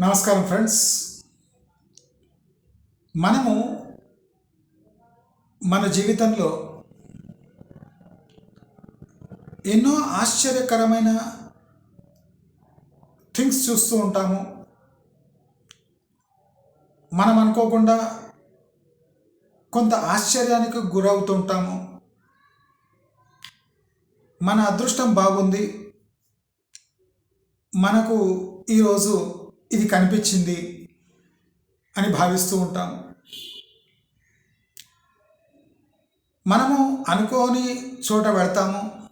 నమస్కారం ఫ్రెండ్స్. మనము మన జీవితంలో ఎన్నో ఆశ్చర్యకరమైన థింగ్స్ చూస్తూ ఉంటాము. మనం అనుకోకుండా కొంత ఆశ్చర్యానికి గురవుతుంటాము మన అదృష్టం బాగుంది. మనకు ఈరోజు ఇది కనిపించింది అని భావిస్తూ ఉంటాము. మనము అనుకోని చోట వెళ్తాము.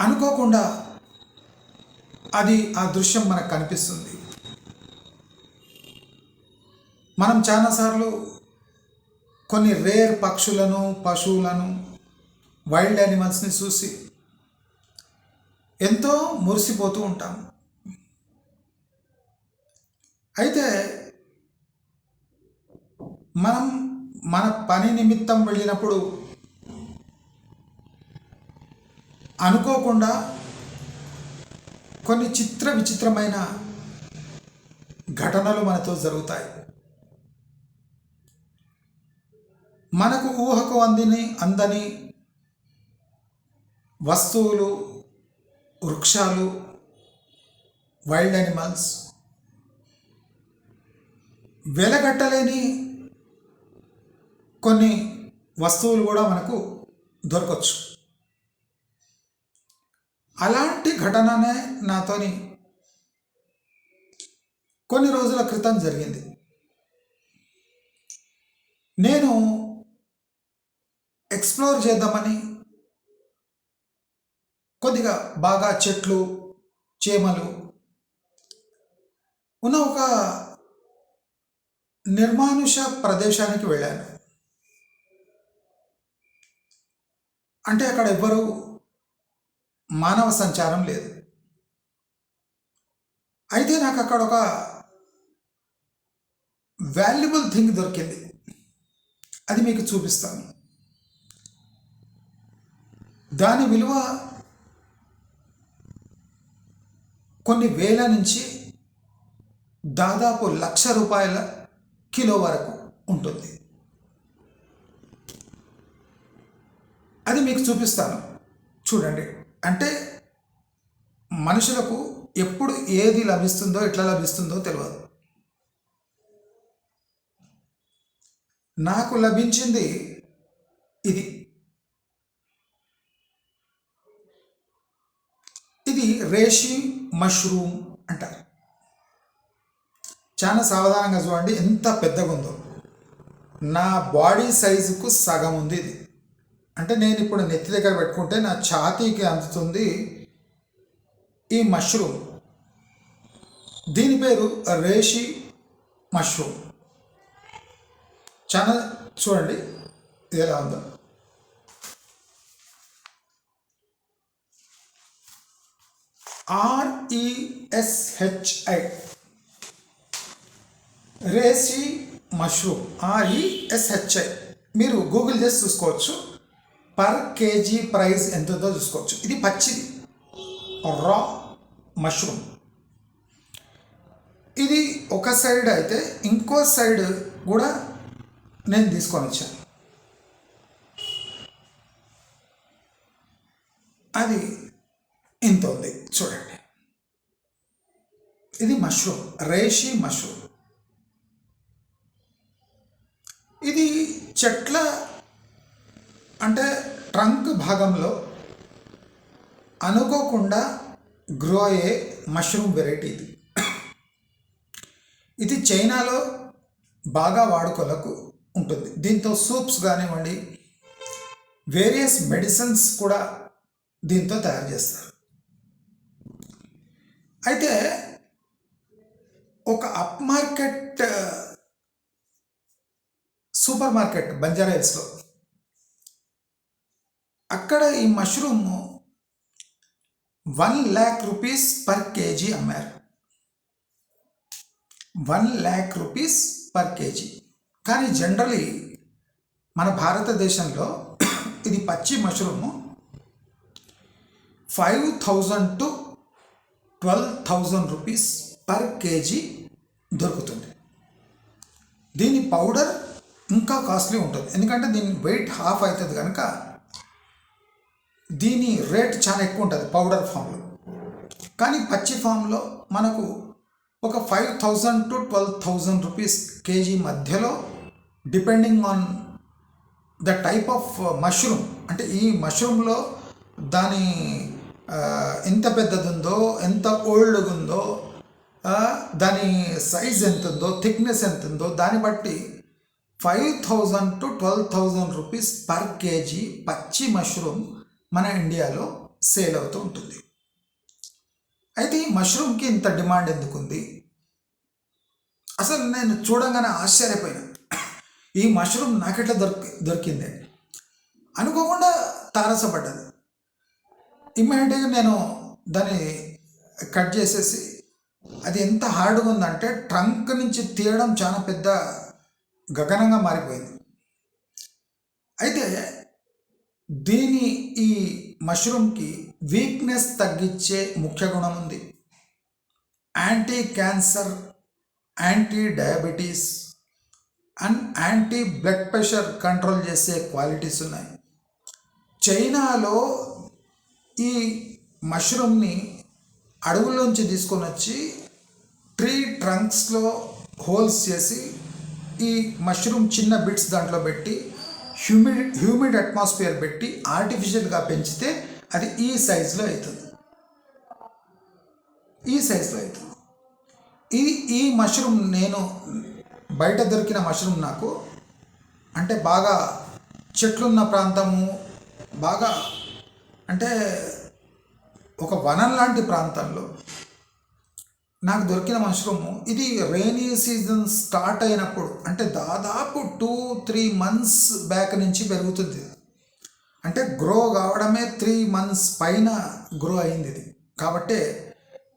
అనుకోకుండా అది ఆ దృశ్యం మనకు కనిపిస్తుంది. మనం చాలాసార్లు కొన్ని రేర్ పక్షులను పశువులను వైల్డ్ యానిమల్స్ని చూసి ఎంతో మురిసిపోతూ ఉంటాం అయితే మనం మన పని నిమిత్తం వెళ్ళినప్పుడు అనుకోకుండా కొన్ని చిత్ర విచిత్రమైన ఘటనలు మనతో జరుగుతాయి. మనకు ఊహకు అందిని అందని వస్తువులు వృక్షాలు వైల్డ్ యానిమల్స్ వెలగట్టలేని కొన్ని వస్తువులు కూడా మనకు దొరకవచ్చు అలాంటి ఘటననే నాతోని కొన్ని రోజుల క్రితం జరిగింది. నేను ఎక్స్ప్లోర్ చేద్దామని కొద్దిగా బాగా చెట్లు చేమలు ఉన్న ఒక నిర్మానుష ప్రదేశానికి వెళ్ళాను. అంటే అక్కడ ఎవ్వరూ మానవ సంచారం లేదు. అయితే నాకు అక్కడ ఒక వాల్యుబుల్ థింగ్ దొరికింది. అది మీకు చూపిస్తాను. దాని విలువ కొన్ని వేల నుంచి దాదాపు లక్ష రూపాయల కిలో వరకు ఉంటుంది. అది మీకు చూపిస్తాను. చూడండి. అంటే మనుషులకు ఎప్పుడు ఏది లభిస్తుందో ఎట్లా లభిస్తుందో తెలియదు నాకు లభించింది ఇది. ఇది రేషి మష్రూమ్ అంటారు. చాలా సావధానంగా చూడండి ఎంత పెద్దగా ఉందో నా బాడీ సైజుకు సగం ఉంది ఇది. అంటే నేను ఇప్పుడు నెత్తి దగ్గర పెట్టుకుంటే నా ఛాతీకి అందుతుంది ఈ మష్రూమ్. దీని పేరు రేషి మష్రూమ్. చాలా చూడండి ఇది ఎలా ఉందో. ఆర్ఈఎస్హెచ్ఐ రేసి మష్రూమ్ ఆర్ఈఎస్హెచ్ఐ మీరు గూగుల్ చేసి చూసుకోవచ్చు. పర్ కేజీ ప్రైస్ ఎంతుందో చూసుకోవచ్చు. ఇది పచ్చిది. రా మష్రూమ్. ఇది ఒక సైడ్ అయితే ఇంకో సైడ్ కూడా నేను తీసుకొని వచ్చాను. అది ఇంత ఉంది. చూడండి. ఇది మష్రూమ్. రేషి మష్రూమ్ ఇది చెట్ల అంటే ట్రంక్ భాగంలో అనుకోకుండా గ్రో అయ్యే మష్రూమ్ వెరైటీ ఇది. ఇది చైనాలో బాగా వాడుకోలకు ఉంటుంది. దీంతో సూప్స్ కానివ్వండి వేరియస్ మెడిసిన్స్ కూడా దీంతో తయారు చేస్తారు. అయితే ఒక up market super market Banjara హిల్స్లో అక్కడ ఈ mushroom one lakh rupees per kg అమ్మారు. One lakh rupees per kg. కానీ జనరలీ మన భారతదేశంలో ఇది పచ్చి mushroom five thousand to twelve thousand rupees per kg దొరుకుతుంది. దీని పౌడర్ ఇంకా కాస్ట్లీ ఉంటుంది. ఎందుకంటే దీని వెయిట్ హాఫ్ అవుతుంది కనుక దీని రేట్ చాలా ఎక్కువ ఉంటుంది పౌడర్ ఫామ్లో కానీ పచ్చి ఫామ్లో మనకు ఒక five thousand to twelve thousand rupees kg మధ్యలో depending on the type of mushroom అంటే ఈ మష్రూమ్లో దాని uh, ఎంత పెద్దది ఉందో ఎంత ఓల్డ్గా ఉందో uh, దాని సైజ్ ఎంత ఉందో థిక్నెస్ ఎంత ఉందో దాన్ని బట్టి five thousand to twelve thousand rupees per kg పచ్చి మష్రూమ్ మన ఇండియాలో సేల్ అవుతూ ఉంటుంది. అయితే ఈ మష్రూమ్కి ఇంత డిమాండ్ ఎందుకుంది? అసలు నేను చూడంగానే ఆశ్చర్యపోయినా. ఈ మష్రూమ్ నాకెట్లా దొరికి దొరికింది? అనుకోకుండా తారసపడ్డది. ఇమ్మీడియట్గా నేను దాన్ని కట్ చేసేసి అది ఎంత హార్డ్గా ఉందంటే ట్రంక్ నుంచి తీయడం చాలా పెద్ద గగనంగా మారిపోయింది. అయితే దీని ఈ మష్రూమ్కి వీక్నెస్ తగ్గించే ముఖ్య గుణం ఉంది. Anti cancer anti diabetes and anti blood pressure control చేసే క్వాలిటీస్ ఉన్నాయి. చైనాలో ఈ మష్రూమ్ని అడవుల్లోంచి తీసుకొని వచ్చి ట్రీ ట్రంక్స్లో హోల్స్ చేసి ఈ మష్రూమ్ చిన్న బిట్స్ దాంట్లో పెట్టి హ్యూమిడ్ హ్యూమిడ్ అట్మాస్ఫియర్ పెట్టి ఆర్టిఫిషియల్గా పెంచితే అది ఈ సైజులో అవుతుంది ఈ సైజులో అవుతుంది ఈ ఈ మష్రూమ్ నేను బయట దొరికిన మష్రూమ్ నాకు అంటే బాగా చెట్లున్న ప్రాంతము బాగా అంటే ఒక వనం లాంటి ప్రాంతంలో నాకు దొరికిన మష్రూము. ఇది రైనీ సీజన్ స్టార్ట్ అయినప్పుడు అంటే దాదాపు టూ త్రీ మంత్స్ బ్యాక్ నుంచి పెరుగుతుంది. అంటే గ్రో కావడమే త్రీ మంత్స్ పైన గ్రో అయింది ఇది. కాబట్టి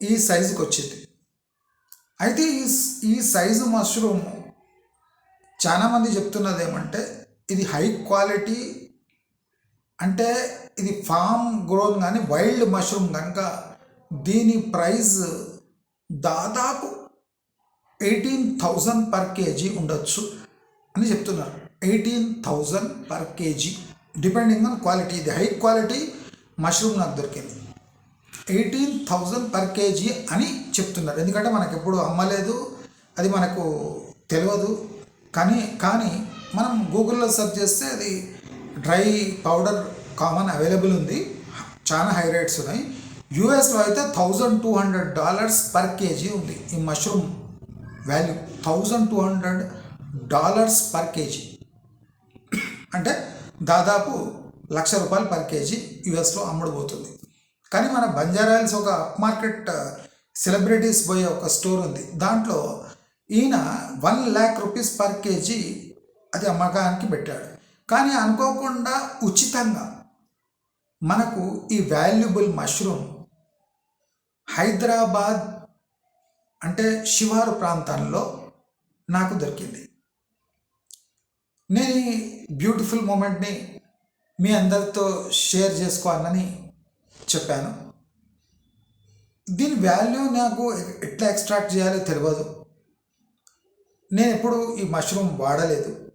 ఈ సైజుకి వచ్చింది. అయితే ఈ ఈ సైజు మష్రూమ్ చాలామంది చెప్తున్నది ఏమంటే ఇది హై క్వాలిటీ అంటే ఇది ఫామ్ గ్రోన్ కానీ వైల్డ్ మష్రూమ్ కనుక దీని ప్రైస్ దాదాపు ఎయిటీన్ థౌజండ్ పర్ కేజీ ఉండొచ్చు అని చెప్తున్నారు. Eighteen thousand per kg. Depending on quality. ఇది హై క్వాలిటీ మష్రూమ్ నాకు దొరికింది. ఎయిటీన్ థౌజండ్ పర్ కేజీ అని చెప్తున్నారు. ఎందుకంటే మనకు ఎప్పుడు అమ్మలేదు అది మనకు తెలియదు కానీ కానీ మనం గూగుల్లో సెర్చ్ చేస్తే అది డ్రై పౌడర్ కామన్ అవైలబుల్ ఉంది. చాలా హై రేట్స్ ఉన్నాయి. యూఎస్లో అయితే thousand two hundred dollars per kg ఉంది. ఈ mushroom value thousand two hundred dollars per kg అంటే దాదాపు లక్ష రూపాయలు పర్ కేజీ యుఎస్లో అమ్ముడుపోతుంది. కానీ మన బంజారాయిల్స్ ఒక మార్కెట్ సెలబ్రిటీస్ uh, పోయే ఒక స్టోర్ ఉంది. దాంట్లో ఈయన one lakh rupees per kg అది అమ్మకానికి పెట్టాడు. కానీ అనుకోకుండా ఉచితంగా మనకు ఈ వాల్యుబుల్ మష్రూమ్ హైదరాబాద్ అంటే శివారు ప్రాంతాల్లో నాకు దొరికింది. నేను ఈ బ్యూటిఫుల్ మూమెంట్ని మీ అందరితో షేర్ చేసుకోవాలని చెప్పాను. దీని వాల్యూ నాకు ఎట్లా ఎక్స్ట్రాక్ట్ చేయాలో తెలియదు నేను ఎప్పుడు ఈ మష్రూమ్ వాడలేదు.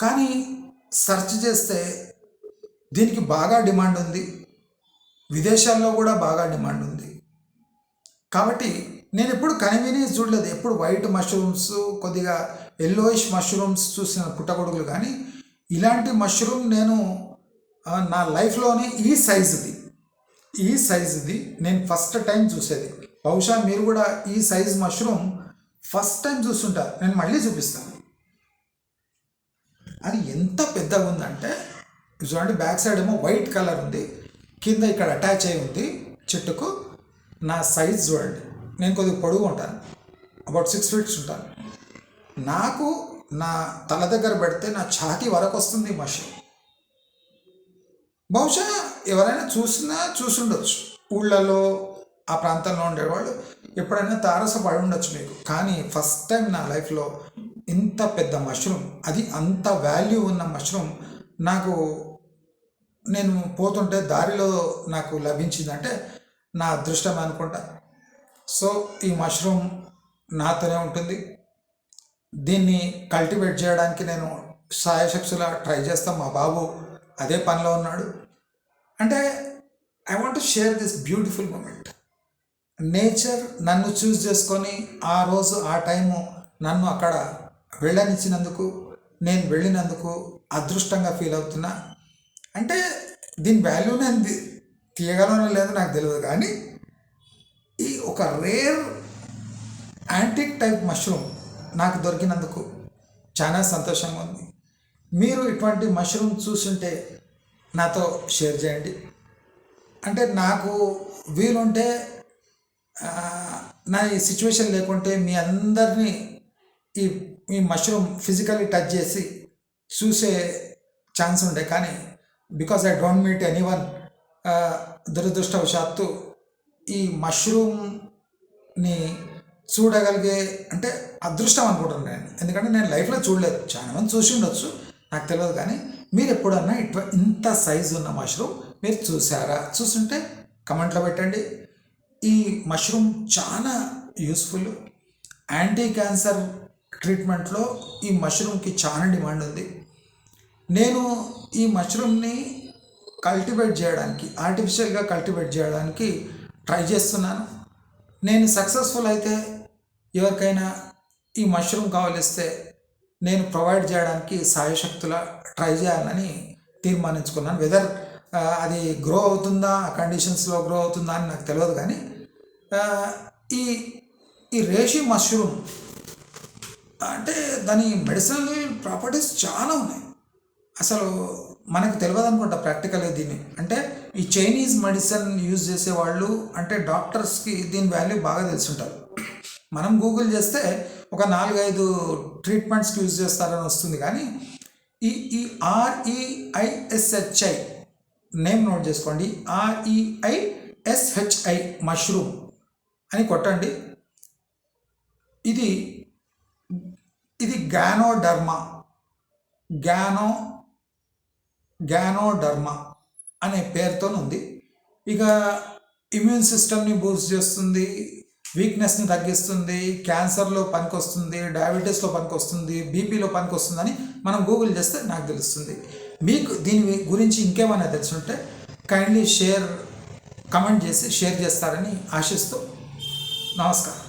కానీ సెర్చ్ చేస్తే దీనికి బాగా డిమాండ్ ఉంది. విదేశాల్లో కూడా బాగా డిమాండ్ ఉంది. కాబట్టి నేను ఎప్పుడు కనివిని చూడలేదు. ఎప్పుడు వైట్ మష్రూమ్స్ కొద్దిగా ఎల్లోయిష్ మష్రూమ్స్ చూసిన పుట్టగొడుగులు. కానీ ఇలాంటి మష్రూమ్ నేను నా లైఫ్లోనే ఈ సైజుది. ఈ సైజుది నేను ఫస్ట్ టైం చూసేది. బహుశా మీరు కూడా ఈ సైజ్ మష్రూమ్ ఫస్ట్ టైం చూస్తుంటారు. నేను మళ్ళీ చూపిస్తాను. అది ఎంత పెద్దగా ఉందంటే చూడండి బ్యాక్ సైడ్ ఏమో వైట్ కలర్ ఉంది. కింద ఇక్కడ అటాచ్ అయి ఉంది చెట్టుకు. నా సైజ్ చూడండి నేను కొద్దిగా పొడుగు ఉంటాను అబౌట్ సిక్స్ ఫీట్స్ ఉంటాను నాకు నా తల దగ్గర పెడితే నా ఛాతీ వరకు వస్తుంది మషి బహుశా ఎవరైనా చూసినా చూసుండొచ్చు. ఊళ్ళలో ఆ ప్రాంతంలో ఉండేవాళ్ళు ఎప్పుడైనా తారసపడి ఉండొచ్చు మీకు. కానీ ఫస్ట్ టైం నా లైఫ్లో ఇంత పెద్ద మష్రూమ్ అది అంత వాల్యూ ఉన్న మష్రూమ్ నాకు నేను పోతుంటే దారిలో నాకు లభించిందంటే నా అదృష్టం అనుకుంటా. సో ఈ మష్రూమ్ నాతోనే ఉంటుంది. దీన్ని కల్టివేట్ చేయడానికి నేను సాయశక్తులా ట్రై చేస్తాం. మా బాబు అదే పనిలో ఉన్నాడు. అంటే I want to share this beautiful moment nature నన్ను చూస్ చేసుకొని ఆ రోజు ఆ టైము నన్ను అక్కడ వెళ్ళనిచ్చినందుకు నేను వెళ్ళినందుకు అదృష్టంగా ఫీల్ అవుతున్నా. అంటే దీని వాల్యూ నేను తీయగలనో లేదో నాకు తెలియదు కానీ ఈ ఒక రేర్ యాంటిక్ టైప్ మష్రూమ్ నాకు దొరికినందుకు చాలా సంతోషంగా ఉంది. మీరు ఇటువంటి మష్రూమ్ చూస్తుంటే నాతో షేర్ చేయండి. అంటే నాకు వీలుంటే నా ఈ సిచ్యువేషన్ లేకుంటే మీ అందరినీ ఈ ఈ మష్రూమ్ ఫిజికల్లీ టచ్ చేసి చూసే ఛాన్స్ ఉండే. కానీ because I don't meet anyone దురదృష్టవశాత్తు ఈ మష్రూమ్ని చూడగలిగే అంటే అదృష్టం అనుకుంటాను నేను. ఎందుకంటే నేను లైఫ్లో చూడలేదు. చాలా మంది చూసి ఉండొచ్చు. నాకు తెలియదు కానీ మీరు ఎప్పుడన్నా ఇట్ ఇంత సైజు ఉన్న మష్రూమ్ మీరు చూసారా? చూస్తుంటే కమెంట్లో పెట్టండి. ఈ మష్రూమ్ చాలా యూస్ఫుల్. యాంటీ క్యాన్సర్ ట్రీట్మెంట్లో ఈ మష్రూమ్కి చాలా డిమాండ్ ఉంది. నేను ఈ మష్రూమ్ని కల్టివేట్ చేయడానికి ఆర్టిఫిషియల్గా కల్టివేట్ చేయడానికి ట్రై చేస్తున్నాను. నేను సక్సెస్ఫుల్ అయితే ఎవరికైనా ఈ మష్రూమ్ కావలిస్తే నేను ప్రొవైడ్ చేయడానికి సాయశక్తుల ట్రై చేయాలని తీర్మానించుకున్నాను. వెదర్ అది గ్రో అవుతుందా ఆ కండిషన్స్లో గ్రో అవుతుందా అని నాకు తెలియదు కానీ ఈ ఈ రేషి మష్రూమ్ అంటే దాని మెడిసినల్ ప్రాపర్టీస్ చాలా ఉన్నాయి. అసలు మనకు తెలియదు అనుకుంటా ప్రాక్టికల్గా దీన్ని. అంటే ఈ చైనీస్ మెడిసిన్ యూజ్ చేసే వాళ్ళు అంటే డాక్టర్స్కి దీని వాల్యూ బాగా తెలిసి ఉంటారు మనం గూగుల్ చేస్తే ఒక నాలుగైదు ట్రీట్మెంట్స్కి యూజ్ చేస్తారని వస్తుంది. కానీ ఈ ఈ ఆర్ఈఐఎస్హెచ్ఐ నేమ్ నోట్ చేసుకోండి. ఆర్ఈఐఎస్హెచ్ఐ మష్రూమ్ అని కొట్టండి. ఇది ఇది గ్యానోడర్మా గ్యానో గ్యానోడర్మ అనే పేరుతో ఉంది ఇక ఇమ్యూన్ సిస్టమ్ని బూస్ట్ చేస్తుంది వీక్నెస్ని తగ్గిస్తుంది క్యాన్సర్లో పనికొస్తుంది డయాబెటీస్లో పనికొస్తుంది బీపీలో పనికొస్తుందని మనం గూగుల్ చేస్తే నాకు తెలుస్తుంది. మీకు దీని గురించి ఇంకేమైనా తెలుసుంటే కైండ్లీ షేర్ కమెంట్ చేసి షేర్ చేస్తారని ఆశిస్తూ నమస్కారం.